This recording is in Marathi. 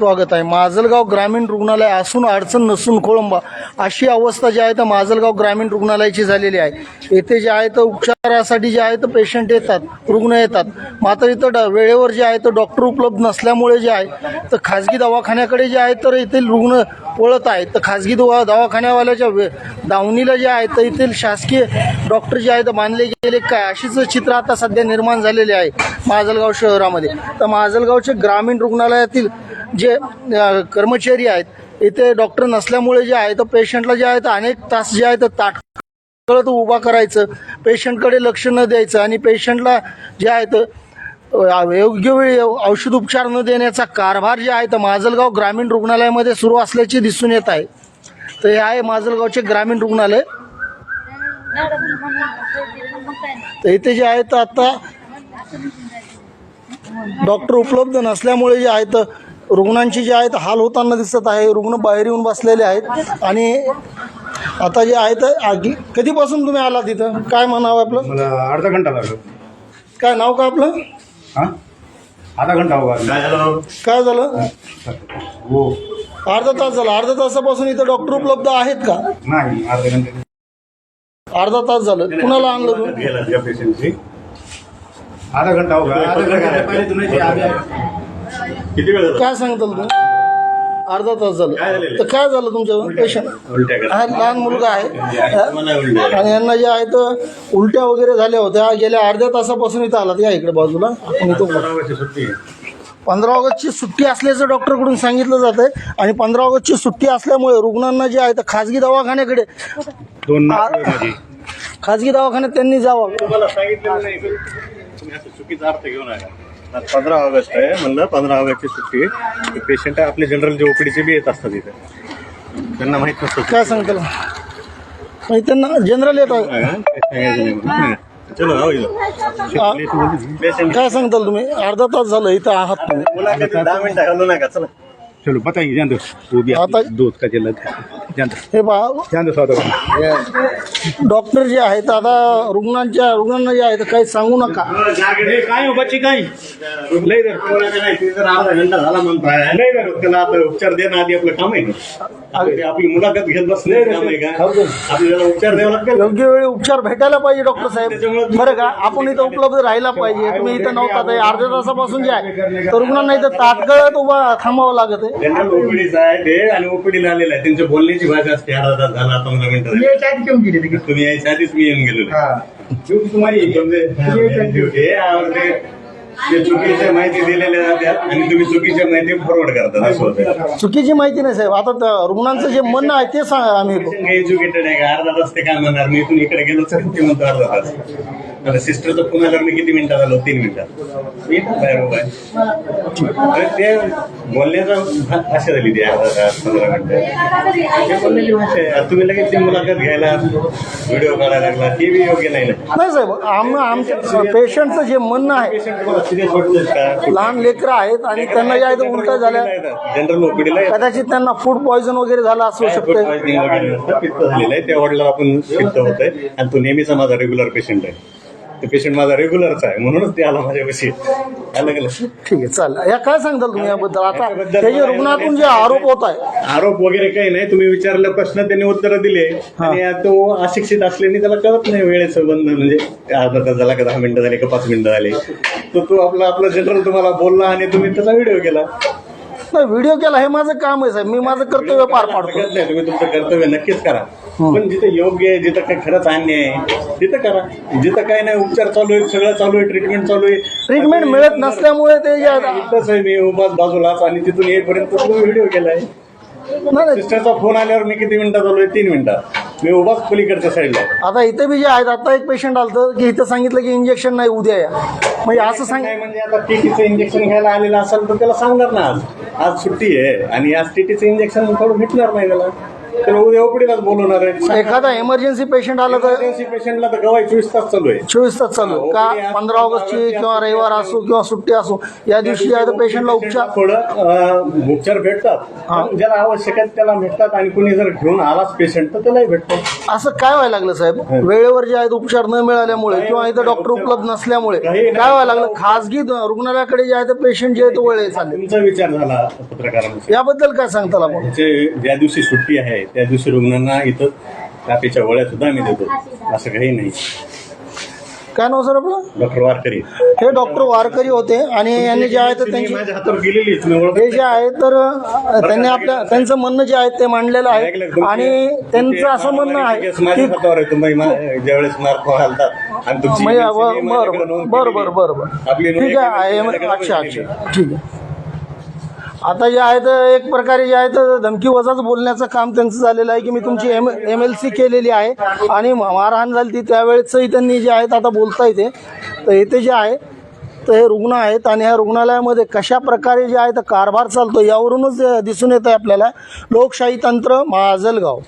स्वागत आहे. माजलगाव ग्रामीण रुग्णालय असून अडचण नसून खोळंबा. अशी अवस्था जी आहे तर माजलगाव ग्रामीण रुग्णालयाची झालेली आहे. येथे जे आहे तर उपचारासाठी जे आहे तर पेशंट येतात रुग्ण येतात. मात्र इथं ड- वेळेवर जे आहे तर डॉक्टर उपलब्ध नसल्यामुळे जे आहे तर खाजगी दवाखान्याकडे जे आहे तर येथील रुग्ण पळत आहेत. तर खाजगी दवा दवाखान्यावाल्याच्या वे दावणीला जे आहे तर येथील शासकीय डॉक्टर जे आहे तर बांधले गेले काय? अशीच चित्र आता सध्या निर्माण झालेले आहे माजलगाव शहरामध्ये. तर माजलगावचे ग्रामीण रुग्णालयातील जे कर्मचारी आहेत इथे डॉक्टर नसल्यामुळे जे आहे तर पेशंटला जे आहे तर अनेक तास जे आहे तर ताटकळत उभा करायचं. पेशंटकडे लक्ष न द्यायचं आणि पेशंटला जे आहे तर योग्य वेळी औषध उपचार न देण्याचा कारभार जे आहे तर माजलगाव ग्रामीण रुग्णालयामध्ये सुरू असल्याचे दिसून येत आहे. तर हे आहे माजलगावचे ग्रामीण रुग्णालय. तर इथे जे आहे तर आता डॉक्टर उपलब्ध नसल्यामुळे जे आहे तर रुग्णांची जे आहेत हाल होताना दिसत आहे. रुग्ण बाहेर येऊन बसलेले आहेत. आणि आता जे आहे तर आगी कधीपासून तुम्ही आला तिथं काय म्हणावं आपलं? मला अर्धा घंटा लागलो. काय नाव का आपलं? हा? आधा घंटा होगा काय झालं? हो. अर्धा तास झाला. अर्धा तासापासून इथं डॉक्टर उपलब्ध आहेत का? नाही अर्धा घंटे. अर्धा तास झालं. कुणाला आणलं आधा घंटा होगा आधा घंटा पहिले तुम्ही किती वेळ झाला? काय सांगताल तुम्ही अर्धा तास झालं? तर काय झालं तुमच्या पेशंट हा लहान मुलगा आहे. आणि यांना जे आहे तर उलट्या वगैरे झाल्या होत्या. गेल्या अर्ध्या तासापासून इथं आलात या इकडे बाजूला? आपण इथं. पंधरा ऑगस्टची सुट्टी असल्याचं डॉक्टरकडून सांगितलं जात आहे. आणि पंधरा ऑगस्टची सुट्टी असल्यामुळे रुग्णांना जे आहे तर खाजगी दवाखान्याकडे दोन खाजगी दवाखान्यात त्यांनी जावं. चुकीचा अर्थ घेऊ नका आज पंधरा ऑगस्ट आहे म्हणलं पंधरा ऑगस्टची सुट्टी आहे. पेशंट आपले जनरल जे ओपीडीचे बी येत असतात इथे. त्यांना माहीत नसतं काय सांगताल? म्हणजे त्यांना जनरल येत आहे. काय सांगताल तुम्ही? अर्धा तास झालं इथं आहात तुम्ही. दहा मिनिटं घालू नका चला. चलो बताइए जान दो। वो भी आता- दूध का है। जान दो। हे पहा जान दो डॉक्टर जे आहेत आता रुग्णांच्या रुग्णांना जे आहे तर काही सांगू नका. काय हो बच्ची काय? लय जर अर्धा घंटा झाला म्हणताय लय जर त्याला आता उपचार देणं आधी आपलं काम आहे ना. आपली मुलाखत घेत बसले काम आहे का? आपल्याला उपचार द्यावा लागेल. योग्य वेळी उपचार भेटायला पाहिजे डॉक्टर साहेब. बरं का? आपण इथं उपलब्ध राहायला पाहिजे. तुम्ही इथं नव्हता अर्ध्या तासापासून जे आहे तर रुग्णांना इथं ताटकळत उभा थांबावं लागत आहे जनरल ओपीडीचा आहे ते आणि ओपीडीला आलेला आहे. त्यांच्या बोलण्याची भाषा असते. अर्धा तास झाला पंधरा मिनिटं झाली. तुम्ही यायच्या आधीच मी येऊन गेलो तुम्हाला हे आवडते. ते चुकीच्या माहिती दिलेल्या जातात आणि तुम्ही चुकीच्या माहिती फॉरवर्ड करतात असं होतं. चुकीची माहिती नाही साहेब. आता त्या रुग्णांचं जे म्हणणं आहे ते सांगा आम्ही. एज्युकेटेड आहे का? अर्धा तास ते काय म्हणणार? मी इथून इकडे गेलो तर ते म्हणतो अर्धा तास. आता सिस्टरचा फोन आल्यावर मी किती मिनिटात आलो? तीन मिनिटात. मी इथं बाहेर उभा आहे. ते बोलण्याचा भाषा झाली ती अर्धा तास पंधरा मिनिटं. ते बोलण्याची भाषा आहे. तुम्ही लगेच ती मुलाखत घ्यायला व्हिडिओ काढायला लागला. ते बी योग्य नाही ना. नाही साहेब आम आमच्या पेशंटचं जे म्हणणं आहे पेशंट तुम्हाला सिरियस वाटलं का? लहान लेकरं आहेत आणि त्यांना आहे ते उलट्या झाल्या. जनरल ओपीडीला कदाचित त्यांना फूड पॉयझन वगैरे झालं असू शकतं पित्त झालेलं आहे. त्या वॉर्डला आपण पित्त होत आहे आणि तो नेहमीचा माझा रेग्युलर पेशंट आहे. ते पेशंट माझा रेग्युलरचा आहे म्हणूनच ते आला माझ्यापाशी. आलं गेलं. ठीक आहे चालेल. या काय सांगताल तुम्ही याबद्दल? आता रुग्णातून जे आरोप होत आहे. आरोप वगैरे काही नाही. तुम्ही विचारले प्रश्न त्यांनी उत्तर दिले. आणि तो अशिक्षित असल्याने त्याला कळत नाही वेळेचं बंद म्हणजे अर्धा तास झाला का? दहा मिनिटं झाली का? पाच मिनिटं झाली. तर तो आपला आपला जनरल तुम्हाला बोलला आणि तुम्ही त्याचा व्हिडिओ केला. नाही व्हिडिओ केला हे माझं काम आहे साहेब. मी माझं कर्तव्य पार पाडतो. हरकत नाही तुम्ही तुमचं कर्तव्य नक्कीच करा. पण जिथे योग्य आहे जिथं काही खरंच अन्याय आहे तिथं करा. जिथं काय नाही उपचार चालू आहे सगळं चालू आहे ट्रीटमेंट चालू आहे. ट्रीटमेंट मिळत नसल्यामुळे ते आहे- इथंच आहे मी उभाच बाजूलाच आणि तिथून येईपर्यंत व्हिडिओ केलाय. नाही, नाही. सिस्टरचा फोन आल्यावर मी किती मिनिटात आलोय तीन मिनिटात मी उभाच पलीकडच्या साईडला. आता इथे बी जे आहेत आता एक पेशंट आलं की इथं सांगितलं की इंजेक्शन नाही उद्या या. म्हणजे असं सांग नाही म्हणजे आता टीटीचं इंजेक्शन घ्यायला आलेलं असेल तर त्याला सांगणार ना आज. आज सुट्टी आहे आणि आज टीटीचं इंजेक्शन थोडं भेटणार नाही त्याला. तर उद्या ओपडीलाच बोलवणार आहे. एखादा इमर्जन्सी पेशंट आला तर इमर्जन्सी पेशंटला तर गवाई चोवीस तास चालू आहे. चोवीस तास चालू आहे. का पंधरा ऑगस्टची किंवा रविवार असो किंवा सुट्टी असो या दिवशी तर पेशंटला उपचार थोडं अं, उपचार भेटतात. पण ज्याला आवश्यक आहे त्याला भेटतात आणि कुणी जर घेऊन आलाच पेशंट तर त्यालाही भेटतो. असं काय व्हायला लागलं साहेब? वेळेवर जे आहेत उपचार न मिळाल्यामुळे किंवा इथं डॉक्टर उपलब्ध नसल्यामुळे काय व्हायला लागलं? खासगी रुग्णालयाकडे जे आहे ते पेशंट जे आहे ते वळे चालले. तुमचा विचार झाला पत्रकारांचा. याबद्दल काय सांगताल आपण? ज्या दिवशी सुट्टी आहे त्या दिवशी रुग्णांना इथं कापीच्या गोळ्या सुद्धा आम्ही देतो. असं काही नाही. काय नाव सर आपलं? डॉक्टर वारकरी. हे डॉक्टर वारकरी होते आणि यांनी जे आहे तर त्यांची माझ्या हातावर गेलेली तुम्ही ओळखत हे जे आहे तर त्यांनी आपल्या त्यांचं म्हणणं जे आहे ते मांडलेलं आहे. आणि त्यांचं असं म्हणणं आहे की ज्यावेळेस मार्क घालतात आणि तुमची बर बर बर बर ठीक आहे अच्छा. अच्छा ठीक आहे. आता जे आहे तर एक प्रकारे जे आहे तर धमकी वजाच बोलण्याचं काम त्यांचं झालेलं आहे की मी तुमची एम एम एल सी केलेली आहे. आणि मारहाण झाली ती त्यावेळेसही त्यांनी जे आहेत आता बोलता येते तर येथे जे आहे तर हे रुग्ण आहेत आणि ह्या रुग्णालयामध्ये कशा प्रकारे जे आहे तर कारभार चालतो यावरूनच दिसून येतं आहे आपल्याला. लोकशाही तंत्र माजलगाव.